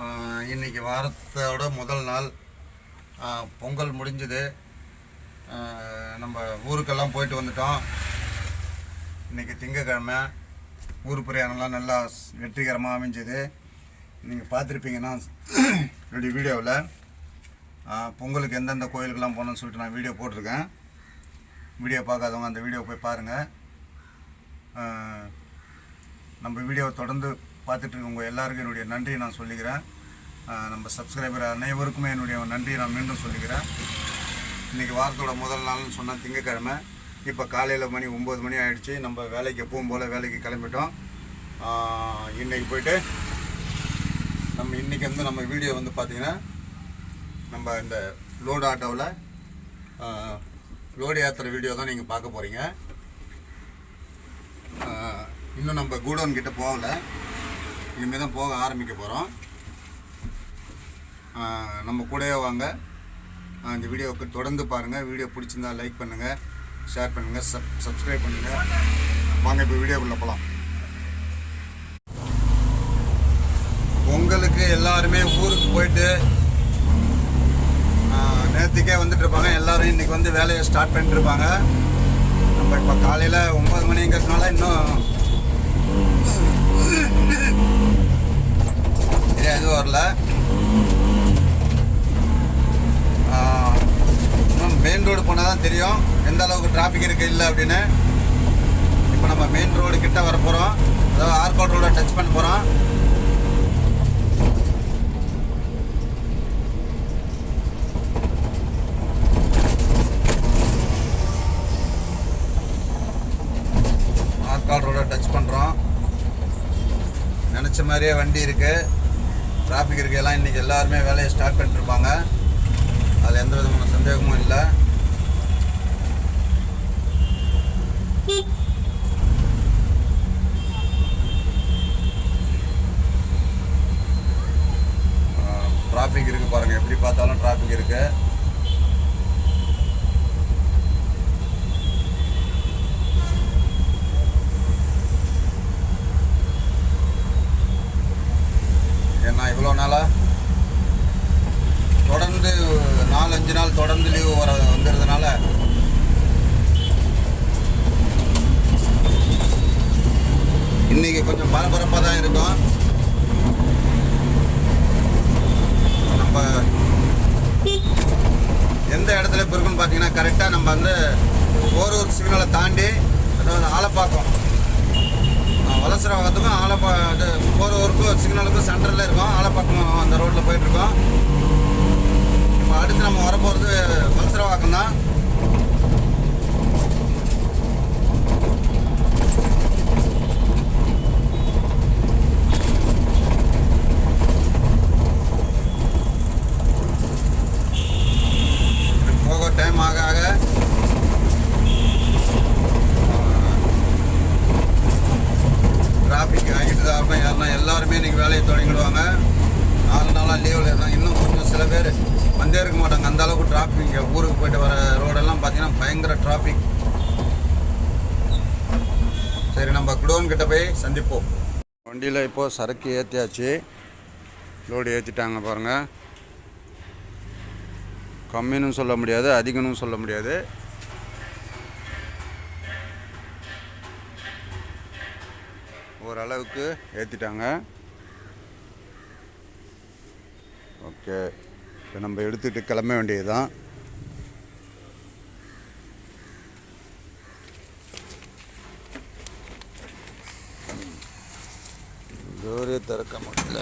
இன்றைக்கி இன்னைக்கு வாரத்தோட முதல் நாள். பொங்கல் முடிஞ்சது. நம்ம ஊருக்கெல்லாம் போயிட்டு வந்துட்டோம். இன்னைக்கு திங்கக்கிழமை. ஊர் பிரயாணம்லாம் நல்லா வெற்றிகரமாக அமைஞ்சது. நீங்கள் பார்த்துருப்பீங்கன்னா என்னுடைய வீடியோவில் பொங்கலுக்கு எந்தெந்த கோயிலுக்கெல்லாம் போகணும்னு சொல்லிட்டு நான் வீடியோ போட்டிருக்கேன். வீடியோ பார்க்காதவங்க அந்த வீடியோ போய் பாருங்கள் நம்ம வீடியோவை தொடர்ந்து பார்த்துட்டு இருக்கவங்க எல்லாருக்கும் என்னுடைய நன்றியை நான் சொல்லிக்கிறேன். நம்ம சப்ஸ்கிரைபர் அனைவருக்குமே என்னுடைய நன்றியை நான் மீண்டும் சொல்லிக்கிறேன். இன்றைக்கி வாரத்தோட முதல் நாள்னு சொன்னால் திங்கக்கிழமை. இப்போ காலையில் மணி ஒம்பது மணி ஆகிடுச்சு நம்ம வேலைக்கு எப்பவும் போல் வேலைக்கு கிளம்பிட்டோம். இன்றைக்கி போயிட்டு நம்ம இன்றைக்கி வந்து நம்ம வீடியோ வந்து பார்த்திங்கன்னா நம்ம இந்த லோடு ஆட்டோவில் லோடு ஏற்றுற வீடியோ தான் நீங்கள் பார்க்க போகிறீங்க இன்னும் நம்ம கூடவுன் கிட்டே போகலை. இனிமேல் தான் போக ஆரம்பிக்க போகிறோம். நம்ம கூடவே வாங்க. அந்த இந்த வீடியோவுக்கு தொடர்ந்து பாருங்கள் வீடியோ பிடிச்சிருந்தா லைக் பண்ணுங்கள் ஷேர் பண்ணுங்கள் சப் சப்ஸ்கிரைப் பண்ணுங்கள் வாங்க இப்போ வீடியோக்குள்ளே போகலாம் பொங்கலுக்கு எல்லாருமே ஊருக்கு போயிட்டு நேற்றுக்கே நேத்திக்கே வந்துட்டு இருப்பாங்க. எல்லாரும் வந்து வேலையை ஸ்டார்ட் பண்ணிட்டுருப்பாங்க நம்ம இப்போ காலையில் ஒம்பது மணிங்கிறதுனால இன்னும் சரியா எதுவும் வரல மெயின் ரோடு போனால் தான் தெரியும். எந்த அளவுக்கு டிராஃபிக் இருக்கு இல்லை அப்படின்னு. இப்போ நம்ம மெயின் ரோடு கிட்ட வர போகிறோம் அதாவது ஆர்கோட் ரோட டச் பண்ண போகிறோம் ஆர்கால் ரோட டச் பண்ணுறோம் நிறைய வண்டி இருக்குது டிராஃபிக் இருக்குது எல்லாம் இன்றைக்கி எல்லாருமே வேலையை ஸ்டார்ட் பண்ணிட்டுருப்பாங்க. அதில் எந்த விதமான சந்தேகமும் இல்லை. டிராஃபிக் இருக்குது பாருங்கள் எப்படி பார்த்தாலும் டிராஃபிக் இருக்குது ஏன்னா இவ்வளோ நாளாக தொடர்ந்து நாலு அஞ்சு நாள் தொடர்ந்து லீவு வர வந்துடுறதுனால இன்னைக்கு கொஞ்சம் பரபரப்பாக தான் இருக்கும் நம்ம எந்த இடத்துல இப்போ இருக்குன்னு பார்த்தீங்கன்னா கரெக்டாக நம்ம வந்து ஒரு ஒரு சிக்னலை தாண்டி அதாவது ஆலப்பாக்கம். வலசரவாகத்துக்கும் ஆலப்பா இது ஒரு ஊருக்கும் சிக்னலுக்கும் சென்டரில் இருக்கும். ஆலப்பாக்கம் அந்த ரோட்டில் போயிட்டுருக்கோம் இப்போ அடுத்து நம்ம வரப்போகிறது வலசரவாக்கம் தான் டிராஃபிக் யாருன்னா எல்லாருமே இன்றைக்கி வேலையை தொடங்கிடுவாங்க. நாலு நாளாக லீவில் இருந்தாங்க. இன்னும் கொஞ்சம் சில பேர் வந்தே இருக்க மாட்டாங்க. அந்த அளவுக்கு டிராஃபிக் இங்கே ஊருக்கு போயிட்டு வர ரோடெல்லாம் பார்த்தீங்கன்னா பயங்கர டிராஃபிக் சரி நம்ம குடோன் கிட்ட போய் சந்திப்போம். வண்டியில் இப்போது சரக்கு ஏற்றியாச்சு லோடு ஏற்றிட்டாங்க பாருங்கள் கம்மின்னு சொல்ல முடியாது அதிகம்னு சொல்ல முடியாது. அளவுக்கு ஏற்றிட்டாங்க ஓகே. இப்போ நம்ம எடுத்துகிட்டு கிளம்ப வேண்டியது தான் டோரே திறக்க முடியல.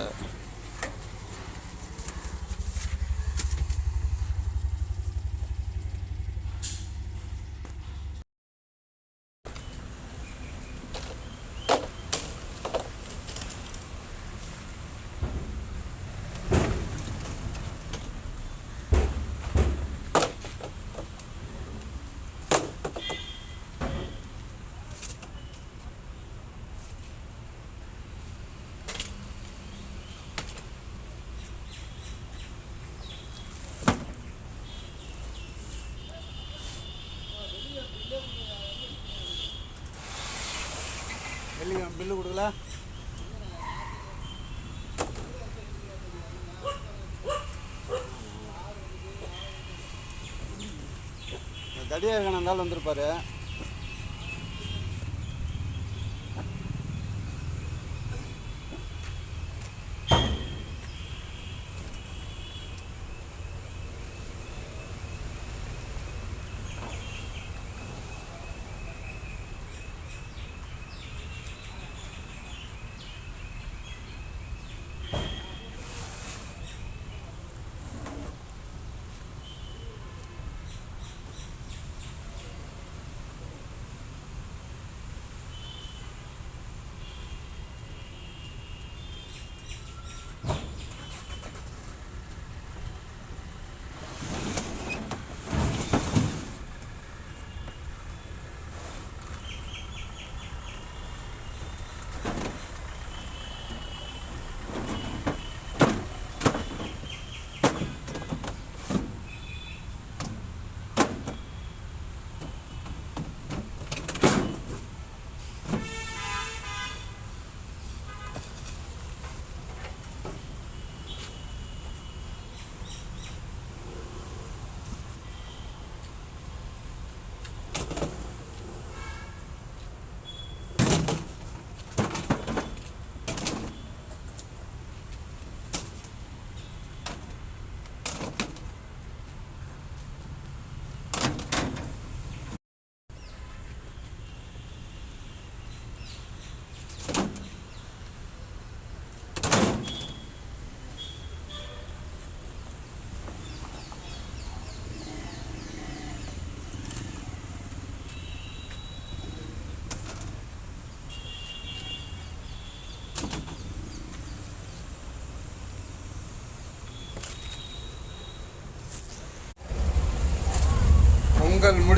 இல்லைங்க பில்லு கொடுக்கல? தடியாக இருக்கணும் இருந்தாலும் வந்திருப்பாரு.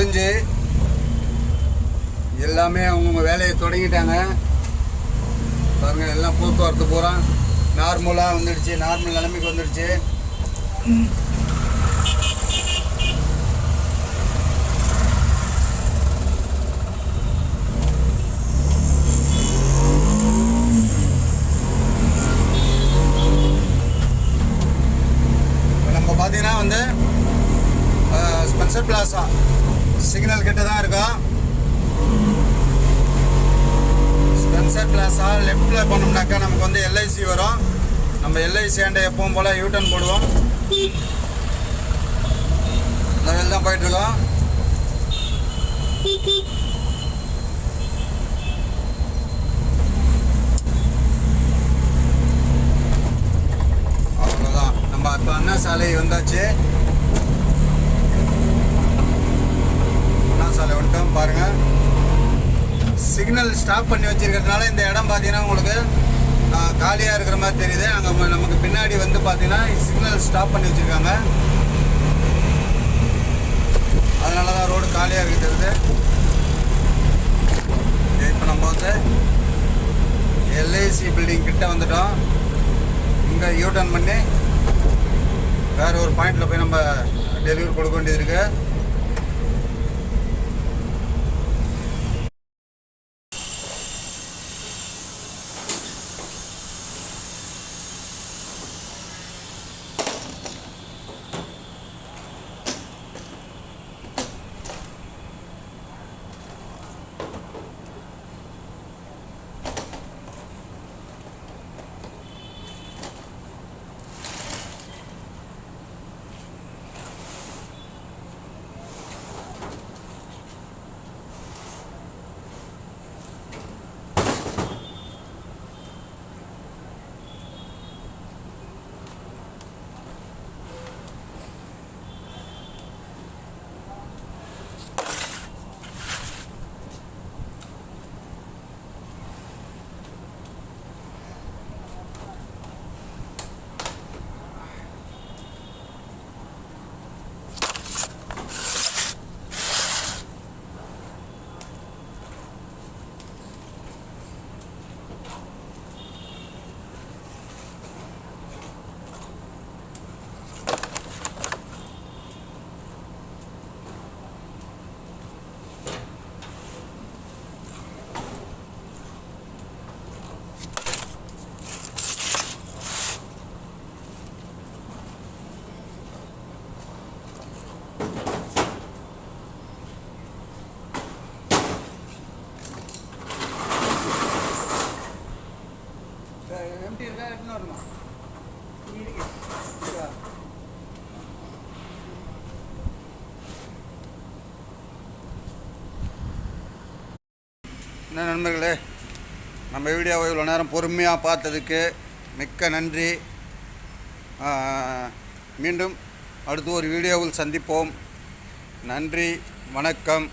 முடிஞ்சு எல்லாமே அவங்கவுங்க வேலையை தொடங்கிட்டாங்க. பாருங்க எல்லாம் போக்குவரத்து பூரா நார்மலாக வந்துடுச்சு. நார்மல் நிலைமைக்கு வந்துடுச்சு இப்ப நம்ம பார்த்தீங்கன்னா வந்து அஹ், ஸ்பென்சர் பிளாசா சிக்னல் கிட்ட தான் இருக்கும். ஸ்பென்சர் பிளாஸா லெஃப்டில் போனோம்னாக்கா நமக்கு வந்து எல்ஐசி வரும். நம்ம எல்ஐசி ஆண்டை எப்பவும் போல் யூட்டன் போடுவோம். இந்த தான் போயிட்டுருக்கோம் அவ்வளோதான் நம்ம இப்போ அண்ணா சாலை வந்தாச்சு. சாலை வந்துட்டோம் பாருங்க. சிக்னல் ஸ்டாப் பண்ணி வச்சிருக்கிறதுனால இந்த இடம் பார்த்தீங்கன்னா உங்களுக்கு காலியாக இருக்கிற மாதிரி தெரியுது. அங்கே நமக்கு பின்னாடி வந்து பார்த்தீங்கன்னா சிக்னல் ஸ்டாப் பண்ணி வச்சுருக்காங்க. அதனால தான் ரோடு காலியாக இருக்கிறது இப்போ நம்ம வந்து எல்ஐசி பில்டிங் கிட்ட வந்துட்டோம். இங்கே யூ டர்ன் பண்ணி வேறு ஒரு பாயிண்டில் போய் நம்ம டெலிவரி கொடுக்க வேண்டியது இருக்குது என்ன நண்பர்களே நம்ம வீடியோவை இவ்வளோ நேரம் பொறுமையாக பார்த்ததுக்கு மிக்க நன்றி. மீண்டும் அடுத்து ஒரு வீடியோவில் சந்திப்போம். நன்றி வணக்கம்.